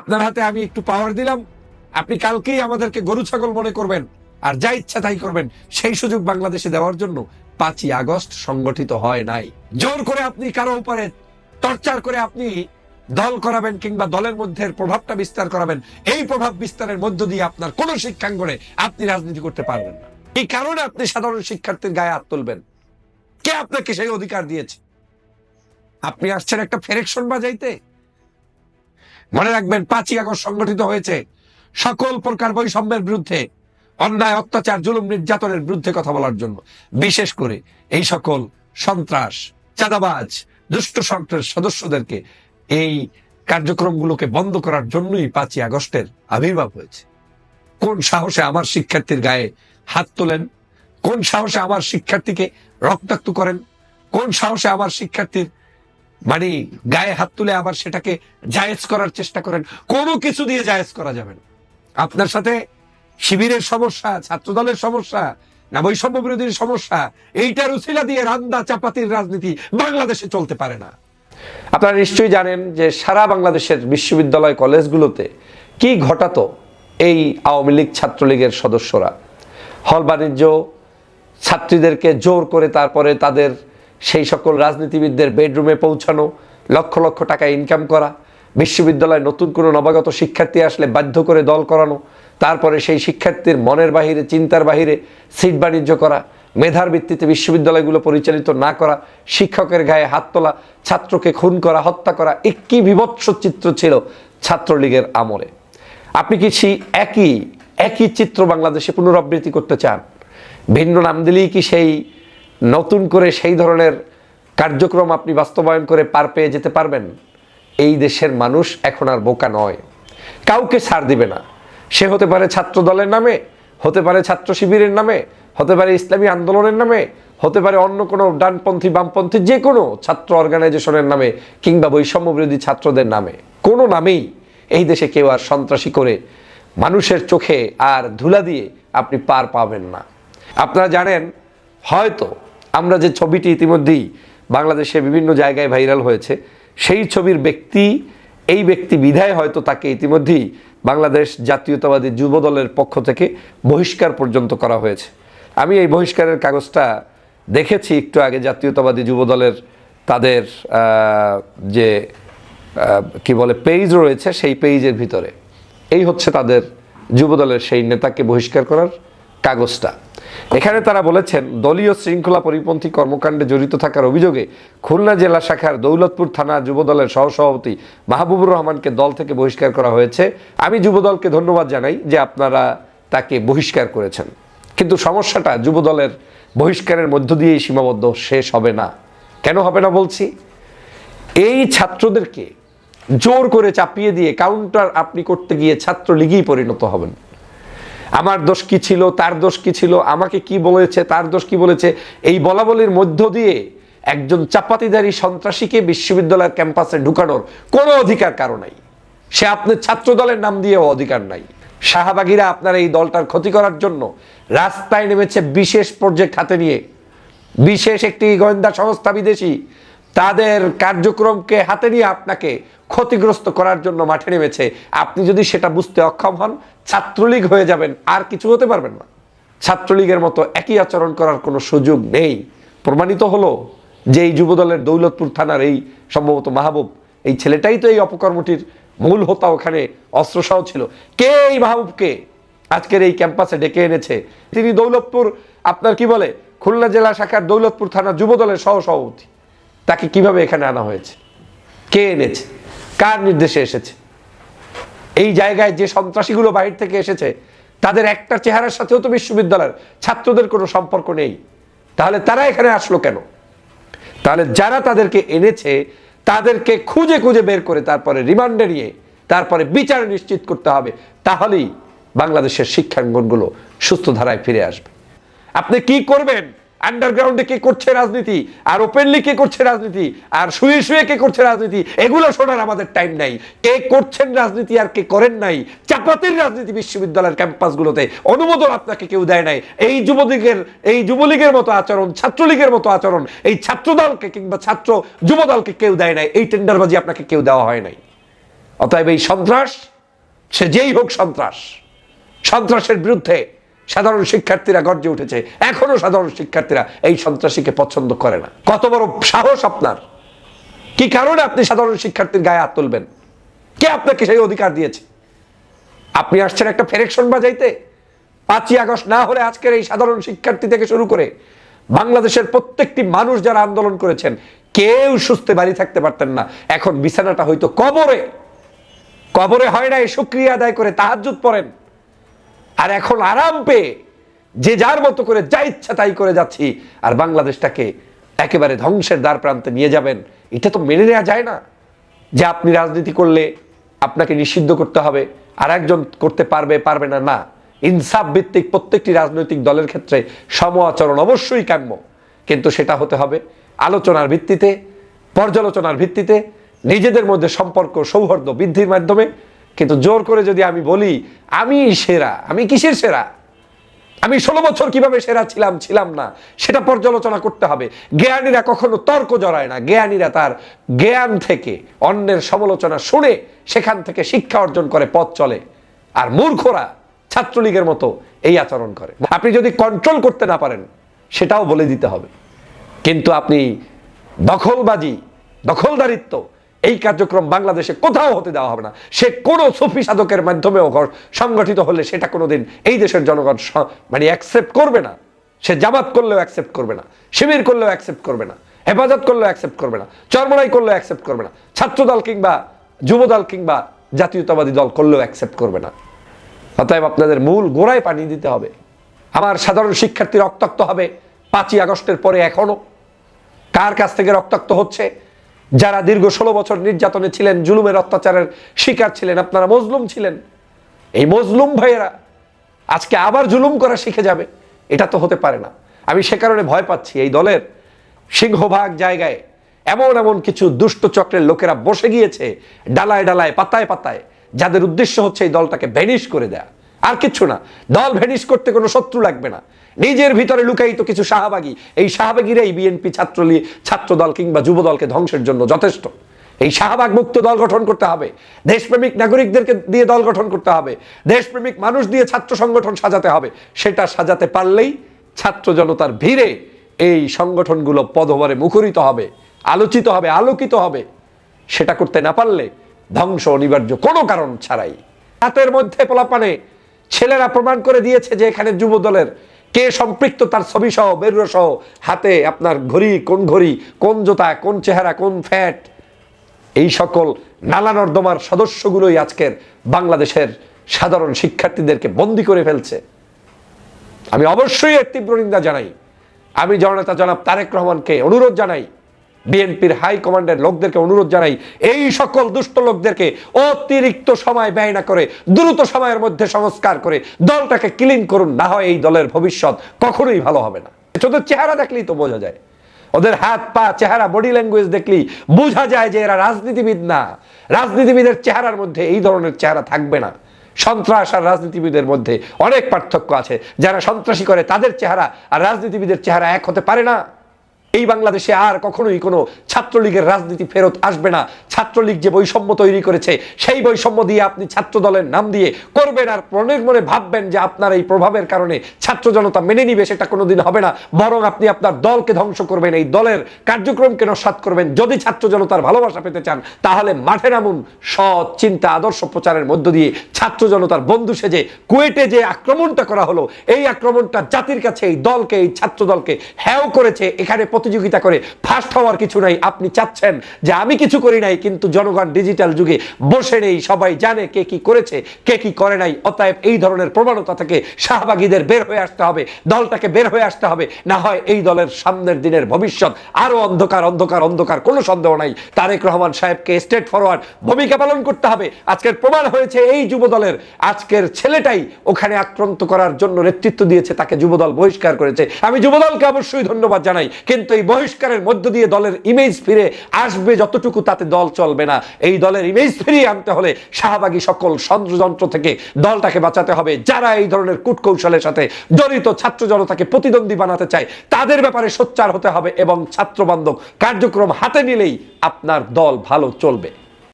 আপনার হাতে আমি একটু পাওয়ার দিলাম। আপনি কালকেই আমাদেরকে গরু ছাগল মনে করবেন। আর যা ইচ্ছা তাই করবেন। সেই সুযোগ বাংলাদেশে দেওয়ার জন্য পাঁচই আগস্ট সংগঠিত হয় নাই। জোর করে আপনি কারও উপরে টর্চার করে আপনি দল করাবেন কিংবা দলের মধ্যে প্রভাবটা বিস্তার করাবেন, এই প্রভাব বিস্তারের মধ্য দিয়ে আপনার কোন শিক্ষাঙ্গনে আপনি রাজনীতি করতে পারবেন না। এই কারণে আপনি সাধারণ শিক্ষার্থীর গায়ে হাত তুলবেন। কে আপনাকে সেই অধিকার দিয়েছে? আপনি আসছেন একটা ফেরেকশন বাজাইতে? মনে রাখবেন পাঁচই আগস্ট সংগঠিত হয়েছে। সকল প্রকার বৈষম্যের বিরুদ্ধে, অন্যায়, অত্যাচার, জুলুম, নির্যাতনের বিরুদ্ধে কথা বলার জন্য। বিশেষ করে এই সকল সন্ত্রাস, চাঁদাবাজ, দুষ্ট সন্ত্রাস সদস্যদেরকে এই কার্যক্রমগুলোকে বন্ধ করার জন্যই পাঁচই আগস্টের আবির্ভাব হয়েছে। কোন সাহসে আমার শিক্ষার্থীর গায়ে হাত তোলেন? কোন সাহসে আমার শিক্ষার্থীকে রক্তাক্ত করেন? কোন সাহসে আমার শিক্ষার্থীর মানে গায়ে হাত তুলে আবার সেটাকে জায়েজ করার চেষ্টা করেন। কোনো কিছু দিয়ে জায়েজ করা যাবে না। আপনার সাথে শিবিরের সমস্যা, ছাত্রদলের সমস্যা, না বৈষম্য বিরোধীর সমস্যা, এইটার উসিলা দিয়ে রান্দা চাপাতির রাজনীতি বাংলাদেশে চলতে পারে না। আপনারা নিশ্চয়ই জানেন যে সারা বাংলাদেশের বিশ্ববিদ্যালয় কলেজগুলোতে কি ঘটাতো এই আওয়ামী লীগ ছাত্রলীগের সদস্যরা? হল বাণিজ্য, ছাত্রীদেরকে জোর করে তারপরে তাদের সেই সকল রাজনীতিবিদদের বেডরুমে পৌঁছানো, লক্ষ লক্ষ টাকা ইনকাম করা, বিশ্ববিদ্যালয়ে নতুন কোনো নবাগত শিক্ষার্থী আসলে বাধ্য করে দল করানো, তারপরে সেই শিক্ষার্থীর মনের বাহিরে, চিন্তার বাহিরে সিট বাণিজ্য করা, মেধার ভিত্তিতে বিশ্ববিদ্যালয়গুলো পরিচালিত না করা, শিক্ষকের গায়ে হাত তোলা, ছাত্রকে খুন করা, হত্যা করা এক কি বিভৎস চিত্র ছিল ছাত্রলীগের আমলে। আপনি কি সেই একই একই চিত্র বাংলাদেশে পুনরাবৃত্তি করতে চান? ভিন্ন নাম দিলেই কি সেই নতুন করে সেই ধরনের কার্যক্রম আপনি বাস্তবায়ন করে পার পেয়ে যেতে পারবেন। এই দেশের মানুষ এখন আর বোকা নয়। কাউকে ছাড় দিবে না। সে হতে পারে ছাত্র দলের নামে, হতে পারে ছাত্র শিবিরের নামে, হতে পারে ইসলামী আন্দোলনের নামে, হতে পারে অন্য কোনো ডানপন্থী, বামপন্থী, যে কোনো ছাত্র অর্গানাইজেশনের নামে কিংবা বৈষম্য বিরোধী ছাত্রদের নামে। কোনো নামেই এই দেশে কেউ আর সন্ত্রাসী করে মানুষের চোখে আর ধুলা দিয়ে আপনি পার পাবেন না। আপনারা জানেন, হয়তো আমরা যে ছবিটি ইতিমধ্যেই বাংলাদেশে বিভিন্ন জায়গায় ভাইরাল হয়েছে, সেই ছবির ব্যক্তি, এই ব্যক্তি বিধায় হয়তো তাকে ইতিমধ্যেই বাংলাদেশ জাতীয়তাবাদী যুব দলের পক্ষ থেকে বহিষ্কার পর্যন্ত করা হয়েছে। আমি এই বহিষ্কারের কাগজটা দেখেছি একটু আগে জাতীয়তাবাদী যুব দলের তাদের যে কি বলে পেজ রয়েছে সেই পেজের ভিতরে। এই হচ্ছে তাদের যুবদলের সেই নেতাকে বহিষ্কার করার কাগজটা। এখানে তারা বলেছেন, দলীয় শৃঙ্খলা পরিপন্থী কর্মকাণ্ডে জড়িত থাকার অভিযোগে খুলনা জেলা শাখার দৌলতপুর থানা যুবদলের সহসভাপতি মাহবুবুর রহমানকে দল থেকে বহিষ্কার করা হয়েছে। আমি যুবদলকে ধন্যবাদ জানাই যে আপনারা তাকে বহিষ্কার করেছেন। কিন্তু সমস্যাটা যুবদলের বহিষ্কারের মধ্য দিয়েই সীমাবদ্ধ শেষ হবে না। কেন হবে না বলছি? এই ছাত্রদেরকে জোর করে চাপিয়ে দিয়ে কাউন্টার আপনি করতে গিয়ে ছাত্রলীগেই পরিণত হবেন। আমার দোষ কি ছিল, তার দোষ কি ছিল, আমাকে কি বলেছে, তার দোষ কি বলেছে, এই বলাবলির মধ্য দিয়ে একজন চাপাতিদারী সন্ত্রাসীকে বিশ্ববিদ্যালয়ের ক্যাম্পাসে ঢুকানোর কোনো অধিকার কারও নাই। সে আপনার ছাত্র দলের নাম দিয়েও অধিকার নাই। শাহবাগীরা আপনার এই দলটার ক্ষতি করার জন্য রাস্তায় নেমেছে বিশেষ প্রজেক্ট হাতে নিয়ে। বিশেষ একটি গোয়েন্দা সংস্থা বিদেশি। তাদের কার্যক্রমকে হাতে নিয়ে আপনাকে ক্ষতিগ্রস্ত করার জন্য মাঠে নেমেছে। আপনি যদি সেটা বুঝতে অক্ষম হন, ছাত্রলীগ হয়ে যাবেন। আর কিছু হতে পারবেন না। ছাত্রলীগের মতো একই আচরণ করার কোনো সুযোগ নেই। প্রমাণিত হলো যে এই যুবদলের দৌলতপুর থানার এই সম্ভবত মাহবুব, এই ছেলেটাই তো এই অপকর্মটির মূল হোতা ওখানে অস্ত্রসহ ছিল। কে এই মাহবুবকে আজকের এই ক্যাম্পাসে ডেকে এনেছে? তিনি দৌলতপুর, আপনার কি বলে, খুলনা জেলা শাখার দৌলতপুর থানা যুবদলের সহ সভাপতি তাকে কীভাবে এখানে আনা হয়েছে? কে এনেছে? কার নির্দেশে এসেছে? এই জায়গায় যে সন্ত্রাসীগুলো বাইরে থেকে এসেছে, তাদের একটা চেহারার সাথেও তো বিশ্ববিদ্যালয়ের ছাত্রদের কোনো সম্পর্ক নেই। তাহলে তারা এখানে আসলো কেন? তাহলে যারা তাদেরকে এনেছে, তাদেরকে খুঁজে খুঁজে বের করে তারপরে রিমান্ডে নিয়ে তারপরে বিচার নিশ্চিত করতে হবে। তাহলেই বাংলাদেশের শিক্ষাঙ্গনগুলো সুস্থ ধারায় ফিরে আসবে। আপনি কি করবেন? আন্ডারগ্রাউন্ডে কে করছে রাজনীতি? আর ওপেনলি কে করছে রাজনীতি? আর শুয়ে শুয়ে কে করছে রাজনীতি? এগুলো শোনার আমাদের টাইম নাই। কে করছেন রাজনীতি আর কে করেন নাই? চাপাতির রাজনীতি বিশ্ববিদ্যালয়ের ক্যাম্পাসগুলোতে অনুমোদন আপনাকে কেউ দেয় নাই। এই যুবলীগের এই যুবলীগের মতো আচরণ, ছাত্রলীগের মতো আচরণ, এই ছাত্রদলকে কিংবা ছাত্র যুবদলকে কেউ দেয় নাই। এই টেন্ডারবাজি আপনাকে কেউ দেওয়া হয় নাই। অতএব এই সন্ত্রাস, সে যেই হোক সন্ত্রাস, সন্ত্রাসের বিরুদ্ধে সাধারণ শিক্ষার্থীরা গর্জে উঠেছে। এখনও সাধারণ শিক্ষার্থীরা এই সন্ত্রাসীকে পছন্দ করে না। কত বড় সাহস আপনার। কি কারণে আপনি সাধারণ শিক্ষার্থীর গায়ে হাত তুলবেন? কে আপনাকে সেই অধিকার দিয়েছে? আপনি আসছেন একটা ফেরেকশন বাজাইতে। পাঁচই আগস্ট না হলে আজকের এই সাধারণ শিক্ষার্থী থেকে শুরু করে বাংলাদেশের প্রত্যেকটি মানুষ যারা আন্দোলন করেছেন, কেউ সুস্থে বাড়ি থাকতে পারতেন না। এখন বিছানাটা হয়তো কবরে। কবরে হয় না এই সুক্রিয়া আদায় করে তাহাজ্জুদ পড়েন। আর এখন আরাম পেয়ে যে যার মতো করে যা ইচ্ছা তাই করে যাচ্ছি, আর বাংলাদেশটাকে একেবারে ধ্বংসের দ্বার প্রান্তে নিয়ে যাবেন, এটা তো মেনে নেওয়া যায় না। যে আপনি রাজনীতি করলে আপনাকে নিষিদ্ধ করতে হবে, আর একজন করতে পারবে পারবে না না। ইনসাফ ভিত্তিক প্রত্যেকটি রাজনৈতিক দলের ক্ষেত্রে সম আচরণ অবশ্যই কাম্য। কিন্তু সেটা হতে হবে আলোচনার ভিত্তিতে, পর্যালোচনার ভিত্তিতে, নিজেদের মধ্যে সম্পর্ক সৌহার্দ্য বৃদ্ধির মাধ্যমে কিন্তু জোর করে যদি আমি বলি, আমি সেরা, আমি কিসের সেরা? আমি ষোলো বছর কীভাবে সেরা ছিলাম ছিলাম না, সেটা পর্যালোচনা করতে হবে। জ্ঞানীরা কখনো তর্ক জড়ায় না। জ্ঞানীরা তার জ্ঞান থেকে, অন্যের সমালোচনা শুনে, সেখান থেকে শিক্ষা অর্জন করে, পথ চলে। আর মূর্খরা ছাত্রলীগের মতো এই আচরণ করে। আপনি যদি কন্ট্রোল করতে না পারেন, সেটাও বলে দিতে হবে। কিন্তু আপনি দখলবাজি, দখলদারিত্ব এই কার্যক্রম বাংলাদেশে কোথাও হতে দেওয়া হবে না। সে কোনো সুফি সাধকের মাধ্যমেও সংগঠিত হলে সেটা কোনোদিন এই দেশের জনগণ মানে অ্যাকসেপ্ট করবে না। সে জামাত করলেও অ্যাকসেপ্ট করবে না। শিবির করলেও অ্যাকসেপ্ট করবে না। হেফাজত করলেও অ্যাকসেপ্ট করবে না। চরমড়াই করলেও অ্যাকসেপ্ট করবে না। ছাত্রদল কিংবা যুবদল কিংবা জাতীয়তাবাদী দল করলেও অ্যাকসেপ্ট করবে না। অতএব আপনাদের মূল গোড়ায় পানি দিতে হবে। আমার সাধারণ শিক্ষার্থী রক্তাক্ত হবে পাঁচই আগস্টের পরে এখনও। কার কাছ থেকে রক্তাক্ত হচ্ছে? যারা দীর্ঘ ষোলো বছর নির্যাতনে ছিলেন, জুলুমের অত্যাচারের শিকার ছিলেন, আপনারা মজলুম ছিলেন। এই মজলুম ভাইয়েরা আজকে আবার জুলুম করা শিখে যাবে, এটা তো হতে পারে না। আমি সে কারণে ভয় পাচ্ছি এই দলের সিংহভাগ জায়গায় এমন এমন কিছু দুষ্ট চক্রের লোকেরা বসে গিয়েছে, ডালায় ডালায়, পাতায় পাতায়, যাদের উদ্দেশ্য হচ্ছে এই দলটাকে ভ্যানিশ করে দেয়া। আর কিছু না। দল ভ্যানিশ করতে কোনো শত্রু লাগবে না। নিজের ভিতরে লুকায়িত কিছু শাহবাগী। এই শাহবাগীরাই বিএনপি ছাত্রলী ছাত্র দল কিংবা যুব দলকে ধ্বংসের জন্য যথেষ্ট। এই শাহবাগ মুক্ত দল গঠন করতে হবে। দেশপ্রেমিক নাগরিকদেরকে দিয়ে দল গঠন করতে হবে। দেশপ্রেমিক মানুষ দিয়ে ছাত্র সংগঠন সাজাতে হবে। সেটা সাজাতে পারলেই ছাত্র জনতার ভিড়ে এই সংগঠনগুলো পদভরে মুখরিত হবে, আলোচিত হবে, আলোকিত হবে। সেটা করতে না পারলে ধ্বংস অনিবার্য কোনো কারণ ছাড়াই। হাতের মধ্যে পোলাপানে ছেলেরা প্রমাণ করে দিয়েছে যে এখানে যুব দলের কে সম্পৃক্ত, তার ছবি সহ বেরুয়া সহ হাতে আপনার ঘড়ি, কোন ঘড়ি, কোন জোতা, কোন চেহারা, কোন ফ্যাট। এই সকল নালা নর্দমার সদস্যগুলোই আজকের বাংলাদেশের সাধারণ শিক্ষার্থীদেরকে বন্দি করে ফেলছে। আমি অবশ্যই এর তীব্র নিন্দা জানাই। আমি জননেতা জনাব তারেক রহমানকে অনুরোধ জানাই বিএনপির হাই কমান্ডের লোকদেরকে অনুরোধ জানাই, এই সকল দুষ্ট লোকদেরকে অতিরিক্ত সময় ব্যয় না করে, দ্রুত সময়ের মধ্যে সংস্কার করে দলটাকে ক্লিন করুন, না হয় এই দলের ভবিষ্যৎ কখনোই ভালো হবে না। ওদের চেহারা দেখলেই তো বোঝা যায়। ওদের হাত, পা, চেহারা বডি ল্যাঙ্গুয়েজ দেখলেই বোঝা যায় যে এরা রাজনীতিবিদ না। রাজনীতিবিদের চেহারার মধ্যে এই ধরনের চেহারা থাকবে না। সন্ত্রাস আর রাজনীতিবিদের মধ্যে অনেক পার্থক্য আছে। যারা সন্ত্রাসী করে, তাদের চেহারা আর রাজনীতিবিদের চেহারা এক হতে পারে না। এই বাংলাদেশে আর কখনোই কোনো ছাত্রলীগের রাজনীতি ফেরত আসবে না। ছাত্রলীগ যে বৈষম্য তৈরি করেছে, সেই বৈষম্য দিয়ে আপনি ছাত্র দলের নাম দিয়ে করবেন আর মনের মনে ভাববেন যে আপনার এই প্রভাবের কারণে ছাত্র জনতা মেনে নিবে, সেটা কোনোদিন হবে না। বরং আপনি আপনার দলকে ধ্বংস করবেন, এই দলের কার্যক্রমকে নস্বাত করবেন। যদি ছাত্র জনতার ভালোবাসা পেতে চান, তাহলে মাঠে নামুন সৎ চিন্তা, আদর্শ প্রচারের মধ্য দিয়ে ছাত্র জনতার বন্ধু সেজে কুয়েটে যে আক্রমণটা করা হলো, এই আক্রমণটা জাতির কাছে, এই দলকে, এই ছাত্র দলকে হ্যাও করেছে। এখানে প্রতিযোগিতা করে ফার্স্ট হওয়ার কিছু নাই। আপনি চাচ্ছেন যে আমি কিছু করি নাই, কিন্তু জনগণ ডিজিটাল যুগে বসে নেই, সবাই জানে কে কি করেছে, কে কি করে নাই। অতএব এই ধরনের প্রবণতা থেকে শাহবাগীদের বের হয়ে আসতে হবে, দলটাকে বের হয়ে আসতে হবে। না হয় এই দলের সামনের দিনের ভবিষ্যৎ আরও অন্ধকার অন্ধকার অন্ধকার, কোনো সন্দেহ নাই। তারেক রহমান সাহেবকে স্টেট ফরওয়ার্ড ভূমিকা পালন করতে হবে। আজকের প্রমাণ হয়েছে এই যুব দলের আজকের ছেলেটাই ওখানে আক্রান্ত করার জন্য নেতৃত্ব দিয়েছে, তাকে যুবদল বহিষ্কার করেছে। আমি যুবদলকে অবশ্যই ধন্যবাদ জানাই। কিন্তু এই বহিষ্কারের মধ্য দিয়ে দলের ইমেজ ফিরে আসবে যতটুকু, তাতে দল চলবে না। এই দলের ইমেজ ফিরিয়ে আনতে হলে শাহবাগী সকল ষড়যন্ত্র থেকে দলটাকে বাঁচাতে হবে। যারা এই ধরনের কূটকৌশলের সাথে জড়িত ছাত্র জনতাকে প্রতিদ্বন্দ্বী বানাতে চায়, তাদের ব্যাপারে সোচ্চার হতে হবে এবং ছাত্রবান্ধব কার্যক্রম হাতে নিলেই আপনার দল ভালো চলবে।